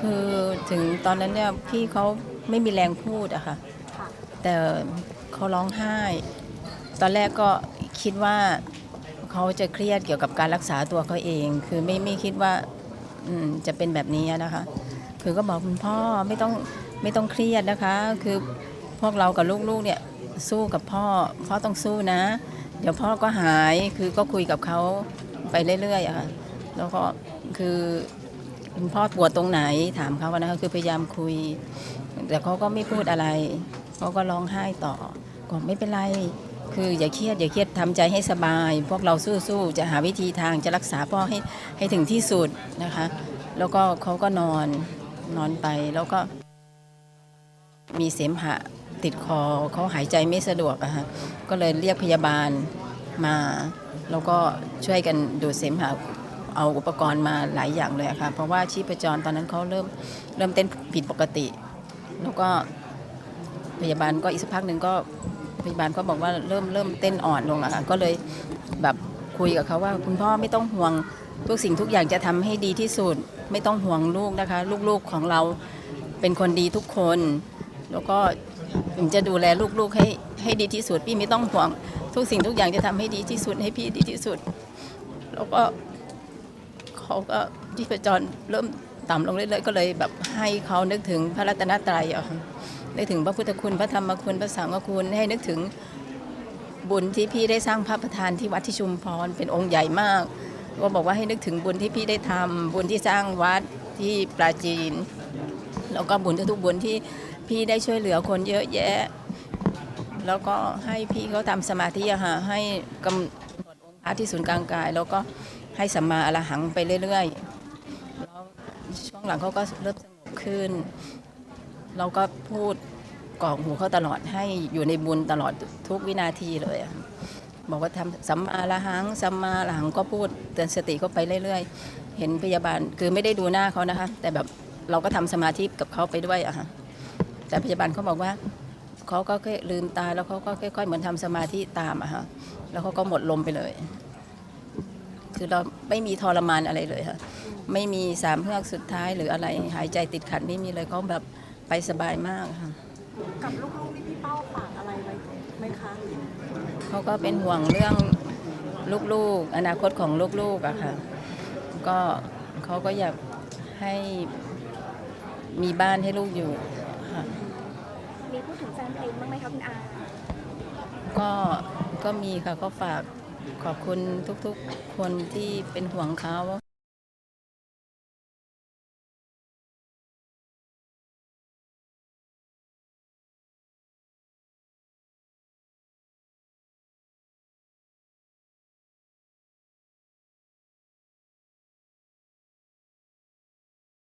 คือถึงตอนนั้นเนี่ยพี่เขาไม่มีแรงพูดอะค่ะค่ะ แต่เขาร้องไห้ ตอนแรกก็คิดว่าเขาจะเครียดเกี่ยวกับการรักษาตัวเขาเอง คือไม่ไม่คิดว่าอืมจะเป็นแบบนี้นะคะ คือก็บอกคุณพ่อไม่ต้องไม่ต้องเครียดนะคะ คือพวกเรากับลูกๆเนี่ยสู้กับพ่อ พ่อต้องสู้นะ เดี๋ยวพ่อก็หาย คือก็คุยกับเขาไปเรื่อยๆอะค่ะ แล้วก็คือ คุณพ่อปวดตรงไหนถามเขาอะนะคะคือพยายามคุย แต่เขาก็ไม่พูดอะไรเขาก็ร้องไห้ต่อก็ไม่เป็นไร คืออย่าเครียดอย่าเครียดทำใจให้สบาย พวกเราสู้ๆจะหาวิธีทางจะรักษาพ่อให้ให้ถึงที่สุดนะคะ แล้วก็เขาก็นอนนอนไปแล้วก็ มีเสมหะติดคอเขาหายใจไม่สะดวกอะฮะก็เลยเรียกพยาบาลมา แล้วก็ช่วยกันดูดเสมหะ เอาอุปกรณ์มาหลายอย่างเลยค่ะเพราะว่าชีพจรตอนนั้นเขาเริ่มเริ่มเต้นผิดปกติ แล้วก็พยาบาลก็อีกสักพักหนึ่งก็พยาบาลก็บอกว่าเริ่มเริ่มเต้นอ่อนลงอะค่ะก็เลยแบบคุยกับเขาว่า คุณพ่อไม่ต้องห่วงทุกสิ่งทุกอย่างจะทำให้ดีที่สุด ไม่ต้องห่วงลูกนะคะ ลูกๆของเราเป็นคนดีทุกคน แล้วก็ผมจะดูแลลูกๆให้ให้ดีที่สุด พี่ไม่ต้องห่วง ทุกสิ่งทุกอย่างจะทำให้ดีที่สุดให้พี่ดีที่สุด แล้วก็ เขาก็ที่ประจรเริ่มต่ำลงเรื่อยๆก็เลยแบบให้เขานึกถึงพระรัตนตรัยอะนึกถึงพระพุทธคุณพระธรรมคุณพระสังฆคุณให้นึกถึงบุญที่พี่ได้สร้างพระประธานที่วัดที่ชุมพรเป็นองค์ใหญ่มาก ก็บอกว่าให้นึกถึงบุญที่พี่ได้ทำบุญที่สร้างวัดที่ปราจีน แล้วก็บุญทุกๆบุญที่พี่ได้ช่วยเหลือคนเยอะแยะ แล้วก็ให้พี่เขาทำสมาธิอะค่ะให้กำหนดองค์พระที่ศูนย์กลางกาย แล้วก็ ให้สัมมาอรหังไปเรื่อยๆแล้วช่วงหลังเขาก็เริ่มสงบขึ้น เราก็พูดกอกหูเขาตลอดให้อยู่ในบุญตลอดทุกวินาทีเลยบอกว่าทำสัมมาอรหังสัมมาอรหังก็พูดเตือนสติเขาไปเรื่อยๆ เห็นพยาบาลคือไม่ได้ดูหน้าเขานะคะ แต่แบบเราก็ทำสมาธิกับเขาไปด้วยอะค่ะแต่พยาบาลเขาบอกว่าเขาก็แค่ลืมตาแล้วเขาก็ค่อยๆเหมือนทำสมาธิตามอะค่ะแล้วเขาก็หมดลมไปเลย คือเราไม่มีทรมานอะไรเลยค่ะ ไม่มีสามเฮือกสุดท้ายหรืออะไรหายใจติดขัดไม่มีเลยเขาแบบไปสบายมากค่ะ กับลูกๆนี่พี่เป้าฝากอะไรไว้ไหมคะเขาก็เป็นห่วงเรื่องลูกๆ อนาคตของลูกๆอะค่ะ ก็เขาก็อยากให้มีบ้านให้ลูกอยู่ค่ะ มีพูดถึงแฟนเพลงบ้างไหมคะคุณอา ก็ก็มีค่ะก็ฝาก ขอบคุณทุกๆคนที่เป็นห่วงเขา